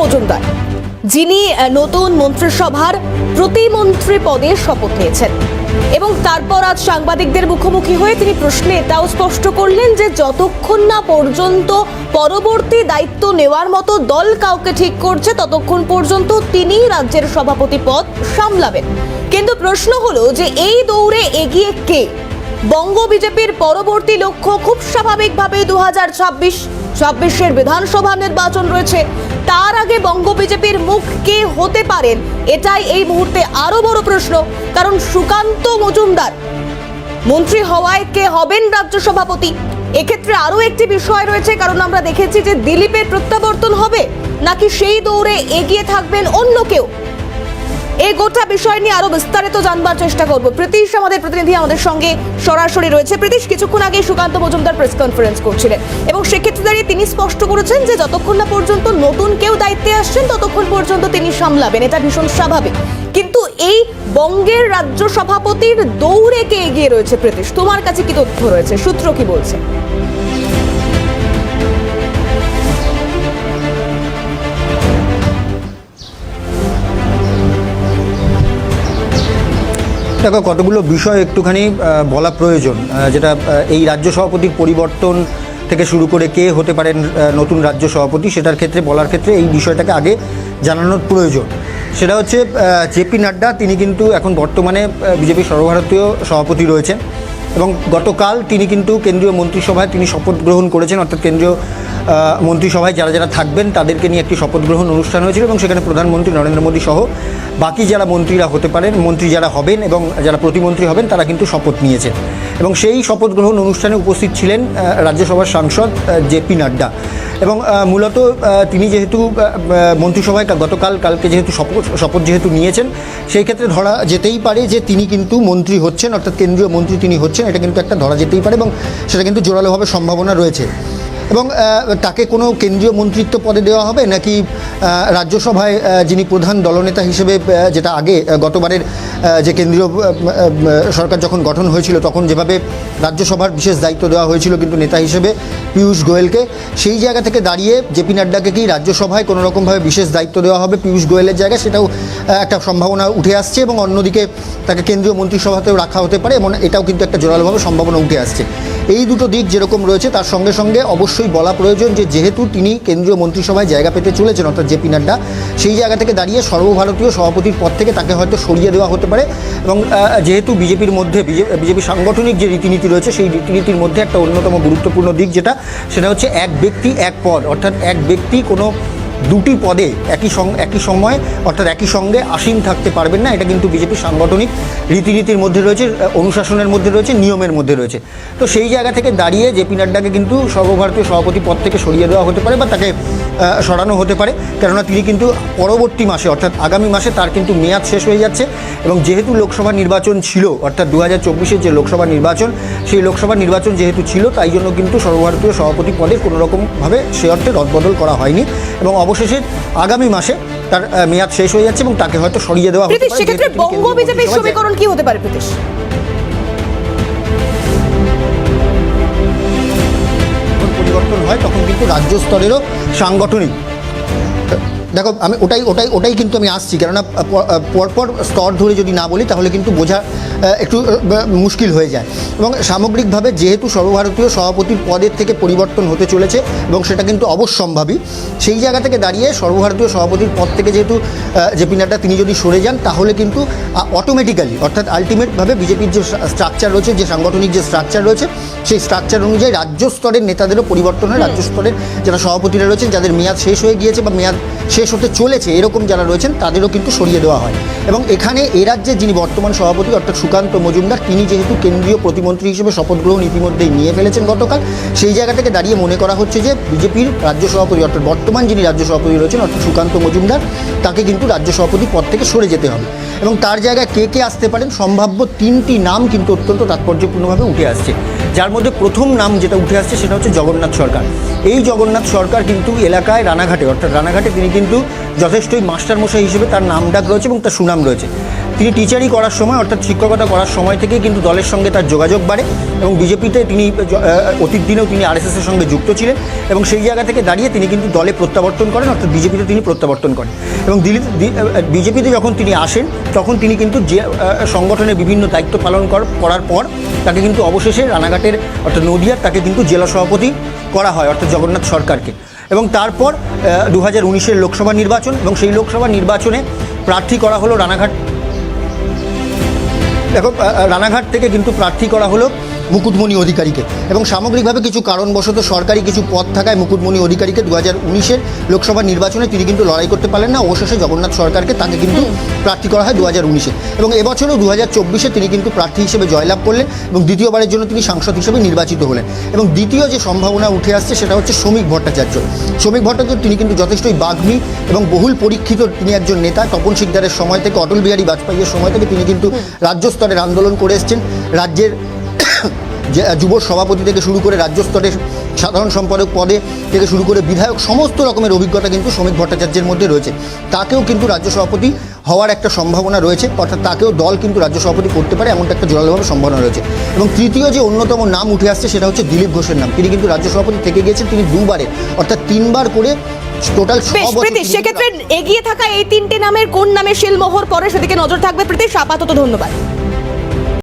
মজুমদার, যিনি নতুন মন্ত্রিসভার প্রতিমন্ত্রী পদে শপথ নিয়েছেন। এবং তারপর আজ সাংবাদিকদের মুখোমুখি হয়ে তিনি প্রশ্নে এটাও স্পষ্ট করলেন যে, যতক্ষণ না পর্যন্ত পরবর্তী দায়িত্ব নেওয়ার মতো দল কাউকে ঠিক করছে, ততক্ষণ পর্যন্ত তিনি রাজ্যের সভাপতি পদ সামলাবেন। কিন্তু প্রশ্ন হলো যে, এই দৌড়ে এগিয়ে কে? বঙ্গ বিজেপির পরবর্তী লক্ষ্য খুব স্বাভাবিকভাবে দু হাজার ছাব্বিশ, ছাব্বিশের বিধানসভা নির্বাচন রয়েছে। তার আগে বঙ্গ বিজেপির মুখ কে হতে পারেন? এটাই এই মুহূর্তে আরও বড় প্রশ্ন, কারণ সুকান্ত মজুমদার মন্ত্রী হওয়ায় কে হবেন রাজ্য সভাপতি? এক্ষেত্রে আরও একটি বিষয় রয়েছে, কারণ আমরা দেখেছি যে দিলীপের প্রত্যাবর্তন হবে, নাকি সেই দৌড়ে এগিয়ে থাকবেন অন্য কেউ? এই গোটা বিষয় নিয়ে আরও বিস্তারিত জানবার চেষ্টা করব। প্রীতিশ আমাদের প্রতিনিধি, আমাদের সঙ্গে সরাসরি রয়েছে। প্রীতিশ, কিছুক্ষণ আগে সুকান্ত মজুমদার প্রেস কনফারেন্স করছিলেন এবং সেক্ষেত্রে দাঁড়িয়ে তিনি স্পষ্ট করেছেন যে যতক্ষণ না পর্যন্ত নতুন কেউ দায়িত্বে আসছেন, ততক্ষণ পর্যন্ত তিনি সামলাবেন। এটা ভীষণ স্বাভাবিক। কিন্তু এই বঙ্গের রাজ্য সভাপতির দৌড়ে কে এগিয়ে রয়েছে প্রীতিশ? তোমার কাছে কি তথ্য রয়েছে? সূত্র কি বলছে? দেখো কতগুলো বিষয় একটুখানি বলা প্রয়োজন যেটা এই রাজ্য সভাপতির পরিবর্তন থেকে শুরু করে কে হতে পারেন নতুন রাজ্য সভাপতি, সেটার ক্ষেত্রে, বলার ক্ষেত্রে এই বিষয়টাকে আগে জানানোর প্রয়োজন। সেটা হচ্ছে জেপি নাড্ডা, তিনি কিন্তু এখন বর্তমানে বিজেপি সর্বভারতীয় সভাপতি রয়েছেন এবং গতকাল তিনি কিন্তু কেন্দ্রীয় মন্ত্রিসভায় তিনি শপথ গ্রহণ করেছেন, অর্থাৎ কেন্দ্রীয় মন্ত্রিসভায় যারা যারা থাকবেন, তাদেরকে নিয়ে একটি শপথ গ্রহণ অনুষ্ঠান হয়েছিল এবং সেখানে প্রধানমন্ত্রী নরেন্দ্র মোদী সহ বাকি যারা মন্ত্রীরা হতে পারেন, মন্ত্রী যারা হবেন এবং যারা প্রতিমন্ত্রী হবেন, তারা কিন্তু শপথ নিয়েছেন। এবং সেই শপথ গ্রহণ অনুষ্ঠানে উপস্থিত ছিলেন রাজ্যসভার সাংসদ জেপি নাড্ডা। এবং মূলত তিনি যেহেতু মন্ত্রিসভায় গতকাল, কালকে যেহেতু শপথ শপথ যেহেতু নিয়েছেন, সেই ক্ষেত্রে ধরা যেতেই পারে যে তিনি কিন্তু মন্ত্রী হচ্ছেন, অর্থাৎ কেন্দ্রীয় মন্ত্রী তিনি হচ্ছেন, এটা কিন্তু একটা ধরা যেতেই পারে এবং সেটা কিন্তু জোরালোভাবে সম্ভাবনা রয়েছে। এবং তাকে কোনো কেন্দ্রীয় মন্ত্রিত্ব পদে দেওয়া হবে নাকি রাজ্যসভায় যিনি প্রধান দলনেতা হিসেবে যেটা আগে গতবারের যে কেন্দ্রীয় সরকার যখন গঠন হয়েছিল, তখন যেভাবে রাজ্যসভার বিশেষ দায়িত্ব দেওয়া হয়েছিল কিন্তু নেতা হিসেবে, পীয়ূষ গোয়েলকে, সেই জায়গা থেকে দাঁড়িয়ে জেপি নাড্ডাকে কি রাজ্যসভায় কোনো রকমভাবে বিশেষ দায়িত্ব দেওয়া হবে পীয়ূষ গোয়েলের জায়গায়? সেটাও একটা সম্ভাবনা উঠে আসছে এবং অন্যদিকে তাকে কেন্দ্রীয় মন্ত্রিসভাতেও রাখা হতে পারে এমন এটাও কিন্তু একটা জোরালোভাবে সম্ভাবনা উঠে আসছে। এই দুটো দিক যেরকম রয়েছে, তার সঙ্গে সঙ্গে অবশ্যই বলা প্রয়োজন যে যেহেতু তিনি কেন্দ্রীয় মন্ত্রিসভায় জায়গা পেতে চলেছেন, অর্থাৎ জেপি নাড্ডা, সেই জায়গা থেকে দাঁড়িয়ে সর্বভারতীয় সভাপতির পদ থেকে তাকে হয়তো সরিয়ে দেওয়া হতে পারে এবং যেহেতু বিজেপির মধ্যে বিজেপি সাংগঠনিক যে রীতিনীতি রয়েছে, সেই রীতিনীতির মধ্যে একটা অন্যতম গুরুত্বপূর্ণ দিক যেটা, সেটা হচ্ছে এক ব্যক্তি, এক পদ, অর্থাৎ এক ব্যক্তি কোনো দুটি পদে একই সঙ্গে একই সময়ে, অর্থাৎ একই সঙ্গে আসীন থাকতে পারবেন না। এটা কিন্তু বিজেপির সাংগঠনিক রীতিনীতির মধ্যে রয়েছে, অনুশাসনের মধ্যে রয়েছে, নিয়মের মধ্যে রয়েছে। তো সেই জায়গা থেকে দাঁড়িয়ে জেপি নাড্ডাকে কিন্তু সর্বভারতীয় সভাপতি পদ থেকে সরিয়ে দেওয়া হতে পারে বা তাকে সরানো হতে পারে। কেননা তিনি কিন্তু পরবর্তী মাসে, অর্থাৎ আগামী মাসে তার কিন্তু মেয়াদ শেষ হয়ে যাচ্ছে এবং যেহেতু লোকসভা নির্বাচন ছিল, অর্থাৎ দু হাজার যে লোকসভা নির্বাচন, সেই লোকসভা নির্বাচন যেহেতু ছিল, তাই জন্য কিন্তু সর্বভারতীয় সভাপতি পদে কোনো রকমভাবে সে অর্থে রদবদল করা হয়নি। এবং অবশেষে আগামী মাসে তার মেয়াদ শেষ হয়ে যাচ্ছে এবং তাকে হয়তো সরিয়ে দেওয়া হতে সেক্ষেত্রে বঙ্গ বিজেপির সমীকরণ কি হতে পারে প্রীতিশ? পরিবর্তন হয় তখন কিন্তু রাজ্য স্তরেরও সাংগঠনিক দেখো, আমি ওটাই ওটাই ওটাই কিন্তু আমি আসছি, কেননা পরপর স্তর ধরে যদি না বলি, তাহলে কিন্তু বোঝা একটু মুশকিল হয়ে যায়। এবং সামগ্রিকভাবে যেহেতু সর্বভারতীয় সভাপতির পদের থেকে পরিবর্তন হতে চলেছে, এবং সেটা কিন্তু অবশ্যম্ভাবী, সেই জায়গা থেকে দাঁড়িয়ে সর্বভারতীয় সভাপতির পদ থেকে যেহেতু জেপি নাড্ডা তিনি যদি সরে যান, তাহলে কিন্তু অটোমেটিক্যালি অর্থাৎ আলটিমেটভাবে বিজেপির যে স্ট্রাকচার রয়েছে, যে সাংগঠনিক যে স্ট্রাকচার রয়েছে, সেই স্ট্রাকচার অনুযায়ী রাজ্য স্তরের নেতাদেরও পরিবর্তন হয়। রাজ্য স্তরের যারা সভাপতিরা রয়েছেন, যাদের মেয়াদ শেষ হয়ে গিয়েছে বা মেয়াদ শেষ হতে চলেছে, এরকম যারা রয়েছেন তাদেরও কিন্তু সরিয়ে দেওয়া হয়। এবং এখানে এ রাজ্যে যিনি বর্তমান সভাপতি, অর্থাৎ সুকান্ত মজুমদার, তিনি যেহেতু কেন্দ্রীয় প্রতিমন্ত্রী হিসেবে শপথ গ্রহণ ইতিমধ্যেই নিয়ে ফেলেছেন গতকাল, সেই জায়গা থেকে দাঁড়িয়ে মনে করা হচ্ছে যে বিজেপির রাজ্য সভাপতি, অর্থাৎ বর্তমান যিনি রাজ্য সভাপতি রয়েছেন, অর্থাৎ সুকান্ত মজুমদার, তাকে কিন্তু রাজ্য সভাপতি পদ থেকে সরে যেতে হবে। এবং তার জায়গায় কে কে আসতে পারেন, সম্ভাব্য তিনটি নাম কিন্তু অত্যন্ত তাৎপর্যপূর্ণভাবে উঠে আসছে। যার মধ্যে প্রথম নাম যেটা উঠে আসছে সেটা হচ্ছে জগন্নাথ সরকার। এই জগন্নাথ সরকার কিন্তু এলাকায় রানাঘাটে, অর্থাৎ রানাঘাটে তিনি কিন্তু যথেষ্টই মাস্টারমশাই হিসেবে তার নাম ডাক রয়েছে এবং তার সুনাম রয়েছে। তিনি টিচারই করার সময়, অর্থাৎ শিক্ষকতা করার সময় থেকে কিন্তু দলের সঙ্গে তার যোগাযোগ বাড়ে এবং বিজেপিতে তিনি অতীত দিনেও তিনি আরএসএসের সঙ্গে যুক্ত ছিলেন এবং সেই জায়গা থেকে দাঁড়িয়ে তিনি কিন্তু দলে প্রত্যাবর্তন করেন, অর্থাৎ বিজেপিতে তিনি প্রত্যাবর্তন করেন। এবং দিল্লি বিজেপিতে যখন তিনি আসেন, তখন তিনি কিন্তু যে সংগঠনের বিভিন্ন দায়িত্ব পালন কর- করার পর তাকে কিন্তু অবশেষে রানাঘাটের, অর্থাৎ নদিয়ার, তাকে কিন্তু জেলা সভাপতি করা হয়, অর্থাৎ জগন্নাথ সরকারকে। এবং তারপর দু হাজার লোকসভা নির্বাচন এবং সেই লোকসভা নির্বাচনে প্রার্থী করা হলো রানাঘাট দেখো রানাঘাট থেকে কিন্তু প্রার্থী করা হলো। মুকুটমণি অধিকারীকে। এবং সামগ্রিকভাবে কিছু কারণবশত সরকারি কিছু পদ থাকায় মুকুটমণি অধিকারীকে দু হাজার উনিশের লোকসভা নির্বাচনে তিনি কিন্তু লড়াই করতে পারলেন না। অবশেষে জগন্নাথ সরকারকে তাকে কিন্তু প্রার্থী করা হয় দু হাজার উনিশে। এবং এবছরও দু হাজার চব্বিশে তিনি কিন্তু প্রার্থী হিসেবে জয়লাভ করলেন এবং দ্বিতীয়বারের জন্য তিনি সাংসদ হিসেবে নির্বাচিত হলেন। এবং দ্বিতীয় যে সম্ভাবনা উঠে আসছে সেটা হচ্ছে শ্রমিক ভট্টাচার্য। শ্রমিক ভট্টাচার্য তিনি কিন্তু যথেষ্টই বাগ্মী এবং বহুল পরীক্ষিত তিনি একজন নেতা। তপন শিকদারের সময় থেকে অটল বিহারী বাজপেয়ীর সময় থেকে তিনি কিন্তু রাজ্য স্তরের আন্দোলন করে এসছেন। রাজ্যের যুব সভাপতি থেকে শুরু করে রাজ্য স্তরের সাধারণ সম্পাদক পদে থেকে শুরু করে বিধায়ক সমস্ত রকমের অভিজ্ঞতা কিন্তু শ্রমিক ভট্টাচার্যের মধ্যে রয়েছে। তাকেও কিন্তু রাজ্য সভাপতি হওয়ার একটা সম্ভাবনা রয়েছে অর্থাৎ তাকেও দল কিন্তু রাজ্য সভাপতি করতে পারে এমনটা একটা জোরালোভাবে সম্ভাবনা রয়েছে। এবং তৃতীয় যে অন্যতম নাম উঠে আসছে সেটা হচ্ছে দিলীপ ঘোষের নাম। তিনি কিন্তু রাজ্য সভাপতি থেকে গিয়েছেন তিনি দুবারে অর্থাৎ তিনবার করে টোটাল সেক্ষেত্রে এগিয়ে থাকা এই তিনটে নামের কোন নামে শিলমোহর পরে সেদিকে নজর থাকবে প্রীতিশ? আপাতত ধন্যবাদ।